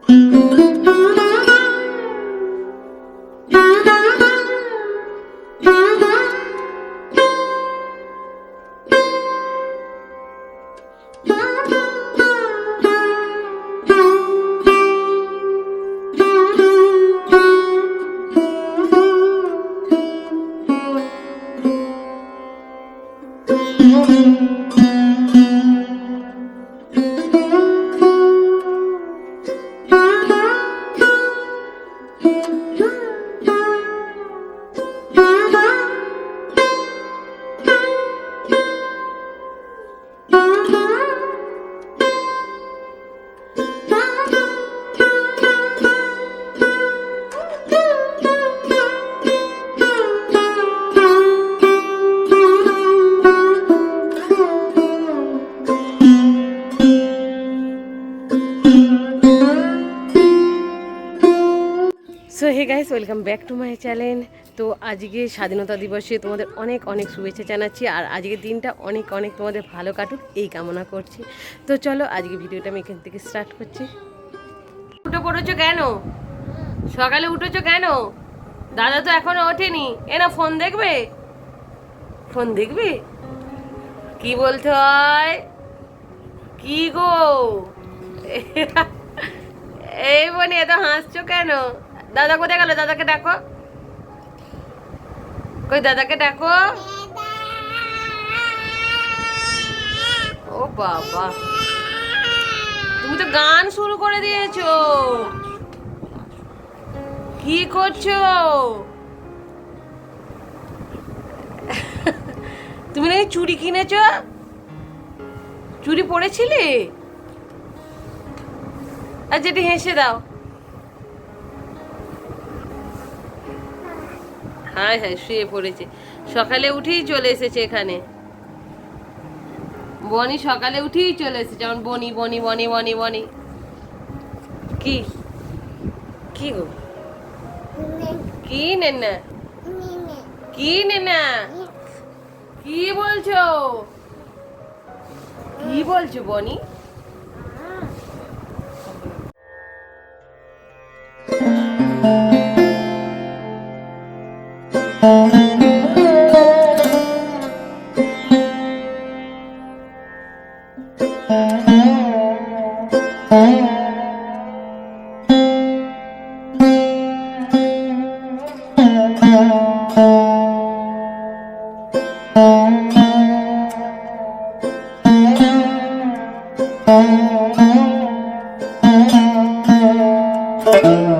Mm-hmm. Hey guys welcome back to my channel তো আজকে স্বাধীনতা দিবসে তোমাদের অনেক অনেক শুভেচ্ছা জানাচ্ছি আর আজকের দিনটা অনেক অনেক তোমাদের ভালো কাটুক, এই কামনা করছি। তো চলো আজকে ভিডিওটা আমি এখান থেকে স্টার্ট করছি। উঠে পড়েছো কেন? সকালে উঠেছো কেন? দাদা তো এখনও ওঠেনি। এ না ফোন দেখবে? ফোন দেখবে? কি বলতে হয়? কি গো? এই বনি এত হাসছো কেন? দাদা কোথায় গেল? দাদাকে ডাকো। কই, দাদাকে ডাকো। ও বাবা। তুমি তো গান শুরু করে দিয়েছ। কি করছ? তুমি নাকি চুড়ি কিনেছো? চুড়ি পরেছিলে? আর যেটি হেসে দাও। হায় হ্যাঁ শুয়ে পড়েছে। সকালে উঠেই চলে এসেছে এখানে। বনি সকালে উঠেই চলে এসেছে, যেমন বনি বনি বনি বনি বনি। কি? কি গো? কি নেন? কি নেন? কি বলছো? কি বলছো বনি? এ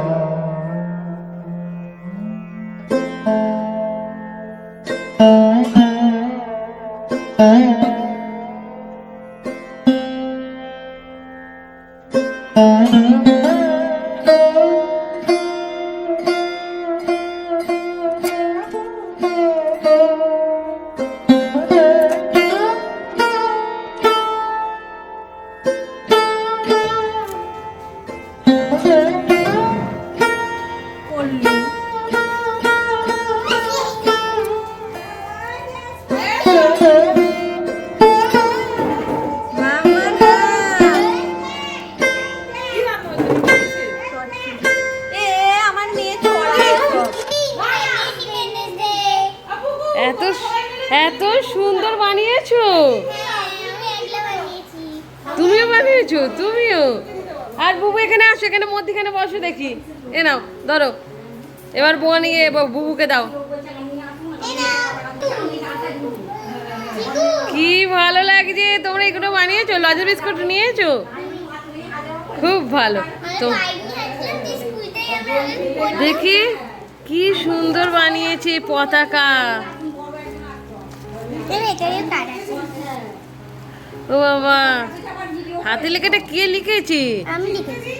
তুমিও তুমিও? আর বুবু এখানে আসো, এখানে মধ্যখানে বসো দেখি। এ নাও, ধরো। এবার বনি নিয়ে বুবুকে দাও। কি ভালো লাগছে, তোমরা এগুলো বানিয়েছো? লজের বিস্কুট নিয়েছো? খুব ভালো। তো দেখি, কি সুন্দর বানিয়েছে পতাকা। ও বাবা। হাতে লেখাটা কে লিখেছে?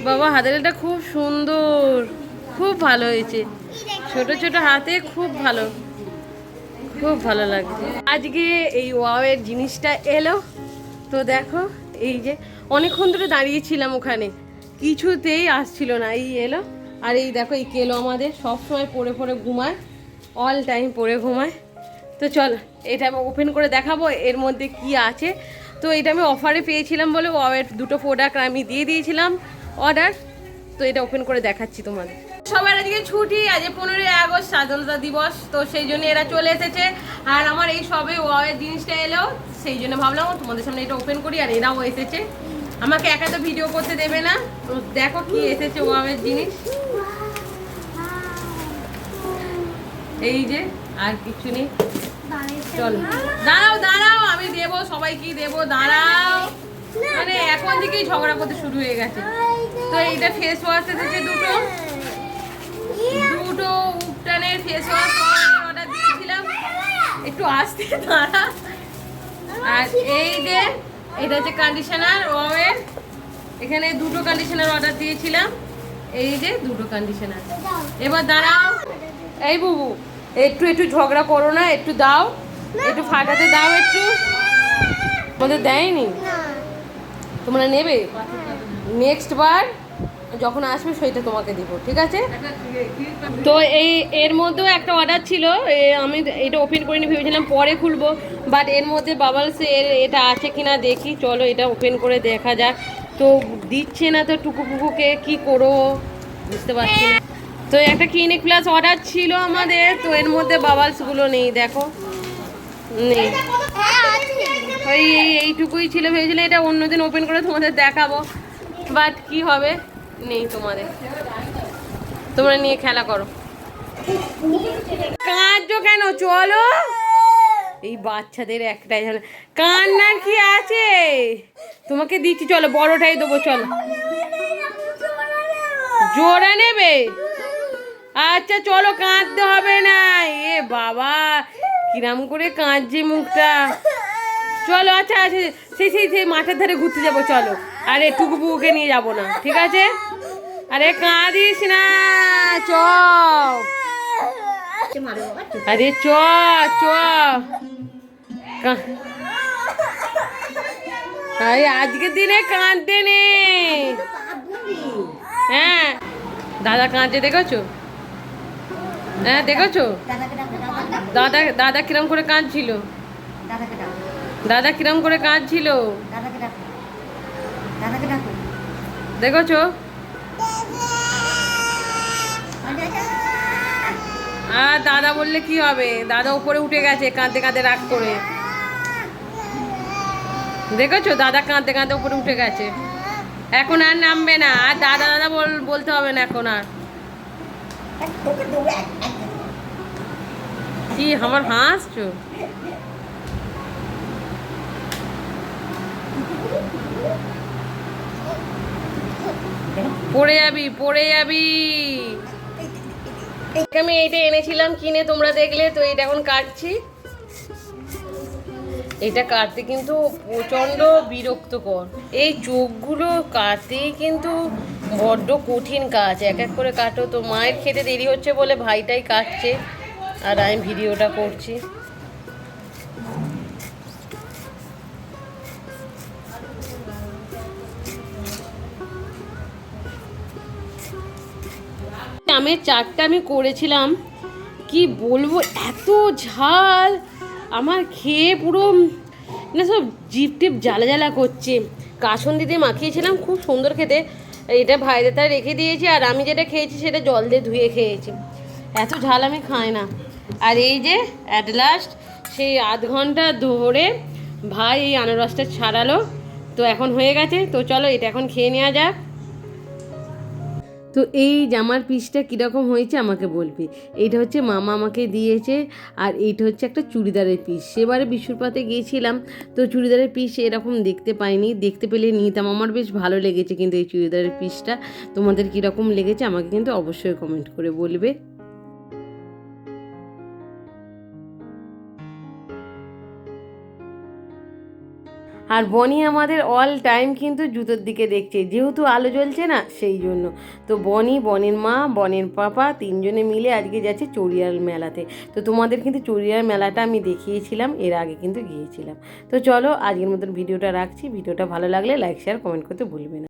বাবা হাতে লেখাটা খুব সুন্দর। খুব ভালো হয়েছে। ছোট ছোট হাতে খুব ভালো। খুব ভালো লাগছে। আজকে এই ওয়াওয়ের জিনিসটা এলো। তো দেখো এই যে অনেকক্ষণ ধরে দাঁড়িয়েছিলাম ওখানে। কিছুতেই আসছিল না এই এলো। আর এই দেখো এই কেলো আমাদের সব সময় পরে পড়ে ঘুমায়। অল টাইম পরে ঘুমায়। তো চল এটা আমি ওপেন করে দেখাবো। এর মধ্যে কি আছে? তো এটা আমি অফারে পেয়েছিলাম বলে দুটো প্রোডাক্ট আমি দিয়ে দিয়েছিলাম অর্ডার তো এটা ওপেন করে দেখাচ্ছি তোমাদের। সবার আজকে ছুটি, আজ পনেরোই আগস্ট, স্বাধীনতা দিবস, তো সেই জন্য এরা চলে এসেছে। আর আমার এই সবে ওয়ের জিনিসটা এলো, সেই জন্য ভাবলাম তোমাদের সামনে এটা ওপেন করি, আর এরাও এসেছে। আমাকে একা তো ভিডিও করতে দেবে না। তো দেখো কি এসেছে ওয়াবের জিনিস। এই যে, আর কিছু নেই। চল। দাঁড়াও দাঁড়াও, আমি দেবো, সবাইকে দেবো, দাঁড়াও। মানে এখন থেকেই ঝগড়া করতে শুরু হয়ে গেছে। তো এইটা ফেস ওয়াশ এসেছে দুটো। দুটো উপটানের ফেস ওয়াশ অর্ডার দিয়েছিলাম। একটু আসতে দাঁড়া। আর এই যে, এটা হচ্ছে কন্ডিশনার ওয়ের এখানে দুটো কন্ডিশনার অর্ডার দিয়েছিলাম। এই যে দুটো কন্ডিশনার এবার দাঁড়াও। এই বুবু, একটু একটু ঝগড়া করো না, একটু দাও। একটু ফাটাতে দাও একটু। তোমাদের দেয়নি? তোমরা নেবে? নেক্সট বার যখন আসবে সেইটা তোমাকে দিব ঠিক আছে? তো এই এর মধ্যেও একটা অর্ডার ছিল। আমি এটা ওপেন করিনি ভেবেছিলাম পরে খুলবো। বাট এর মধ্যে বাবালস এর এটা আছে কিনা দেখি। চলো এটা ওপেন করে দেখা যাক। তো দিচ্ছে না তো টুকু পুকুকে কি করো বুঝতে পারছি না। তো একটা ক্লিনিক প্লাস অর্ডার ছিল আমাদের। তো এর মধ্যে বাবালসগুলো নেই দেখো। নেই। ওই এই এইটুকুই ছিল ভেবেছিলাম এটা অন্যদিন ওপেন করে তোমাদের দেখাবো। বাট কি হবে? নেই তোমাদের। তোমরা নিয়ে খেলা করো। কাঁদছো কেন? চলো। এই বাচ্চাদের একটাই জানে কান্নার কি আছে? তোমাকে দিচ্ছি চলো বড়টাই দেবো চলো। জোড়া নেবে? আচ্ছা চলো কাঁদতে হবে না। এ বাবা কিরাম করে কাঁদছে মুখটা। চলো আচ্ছা আচ্ছা সেই সেই সেই মাঠের ধারে ঘুরতে যাব, চলো। আরে টুকু পুকুকে নিয়ে যাব না, ঠিক আছে? আরে, কাঁদিস না চ আরে, চ চ। কা- আরে আজকের দিনে কাঁদতে নেই। হ্যাঁ দাদা কাঁদছে, দেখেছ? হ্যাঁ দেখেছ? দাদা দাদা কিরম করে কাঁদছিল? দাদা কিরম করে কাঁদছিল? দেখেছ? আর দাদা বললে কি হবে? দাদা উপরে উঠে গেছে, কাঁদতে কাঁদতে রাগ করে। দেখেছ? দাদা কাঁদতে কাঁদতে উপরে উঠে গেছে। এখন আর নামবে না। আর দাদা দাদা বল, বলতে হবে না এখন আর। কি, আমার হাসছো? পড়ে যাবি পড়ে যাবি। আমি এইটা এনেছিলাম, কিনে তোমরা দেখলে, তো এটা এখন কাটছি। এটা কাটতে কিন্তু প্রচণ্ড বিরক্তকর। এই চোখগুলো কাটতেই কিন্তু বড্ড কঠিন কাজ, এক এক করে কাটো তো মায়ের খেতে দেরি হচ্ছে বলে ভাইটাই কাটছে। আর আমি ভিডিওটা করছি। আমের চাটটা আমি করেছিলাম। কি বলব, এত ঝাল! আমার খেয়ে পুরো না সব জিপ টিপ জ্বালা জ্বালা করছে। কাসন দিতে মাখিয়েছিলাম, খুব সুন্দর খেতে। এটা ভাইদের তাই রেখে দিয়েছি, আর আমি যেটা খেয়েছি সেটা জল দিয়ে ধুয়ে খেয়েছি। এত ঝাল আমি খাই না। আর এই যে অ্যাট লাস্ট সেই আধ ঘণ্টা ধরে ভাই এই আনারসটা ছাড়ালো, তো এখন হয়ে গেছে। তো চলো এটা এখন খেয়ে নেওয়া যাক। তো এই জামার পিসটা কীরকম হয়েছে আমাকে বলবি। এইটা হচ্ছে মামা আমাকে দিয়েছে আর এইটা হচ্ছে একটা চুড়িদারের পিস সেবারে বিশ্বপাতে গিয়েছিলাম, তো চুড়িদারের পিস এরকম দেখতে পাইনি। দেখতে পেলে নিতাম। আমার বেশ ভালো লেগেছে কিন্তু এই চুড়িদারের পিসটা তোমাদের কীরকম লেগেছে আমাকে কিন্তু অবশ্যই কমেন্ট করে বলবে। আর বনি আমাদের অল টাইম কিন্তু জুতোর দিকে দেখছে। যেহেতু আলো জ্বলছে না, সেই জন্য। তো বনি, বনের মা, বনের পাপা তিনজনে মিলে আজকে যাচ্ছে চড়িয়াল মেলাতে। তো তোমাদের কিন্তু চড়িয়াল মেলাটা আমি দেখিয়েছিলাম, এর আগে কিন্তু গিয়েছিলাম। তো চলো, আজকের মতন ভিডিওটা রাখছি। ভিডিওটা ভালো লাগলে লাইক শেয়ার কমেন্ট করতে ভুলবে না।